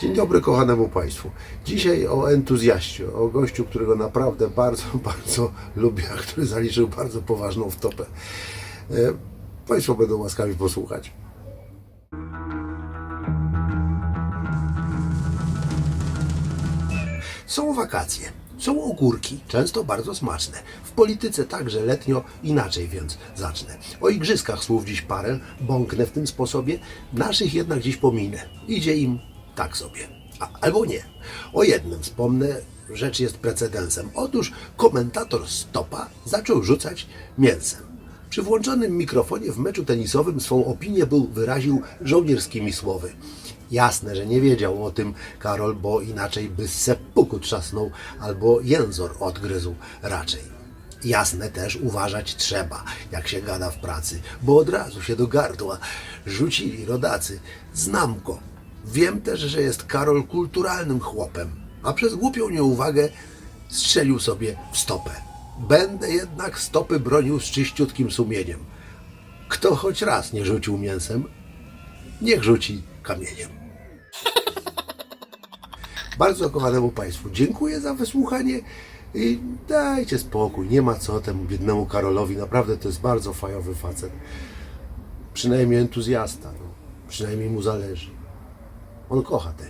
Dzień dobry kochanemu Państwu. Dzisiaj o entuzjaście, o gościu, którego naprawdę bardzo, bardzo lubię, a który zaliczył bardzo poważną wtopę. E, Państwo będą łaskawi posłuchać. Są wakacje, są ogórki, często bardzo smaczne. W polityce także letnio inaczej, więc zacznę. O igrzyskach słów dziś parę, bąknę w tym sposobie, naszych jednak dziś pominę. Idzie im tak sobie. A, albo nie. O jednym wspomnę, rzecz jest precedensem. Otóż komentator Stopa zaczął rzucać mięsem. Przy włączonym mikrofonie w meczu tenisowym swą opinię był wyraził żołnierskimi słowy. Jasne, że nie wiedział o tym Karol, bo inaczej by z seppuku trzasnął albo jęzor odgryzł raczej. Jasne też uważać trzeba, jak się gada w pracy, bo od razu się do gardła rzucili rodacy. Znam go. Wiem też, że jest Karol kulturalnym chłopem, a przez głupią nieuwagę strzelił sobie w stopę. Będę jednak stopy bronił z czyściutkim sumieniem. Kto choć raz nie rzucił mięsem, niech rzuci kamieniem. Bardzo kochanemu Państwu dziękuję za wysłuchanie i dajcie spokój, nie ma co temu biednemu Karolowi, naprawdę to jest bardzo fajowy facet. Przynajmniej entuzjasta, no. przynajmniej mu zależy. Он кохати.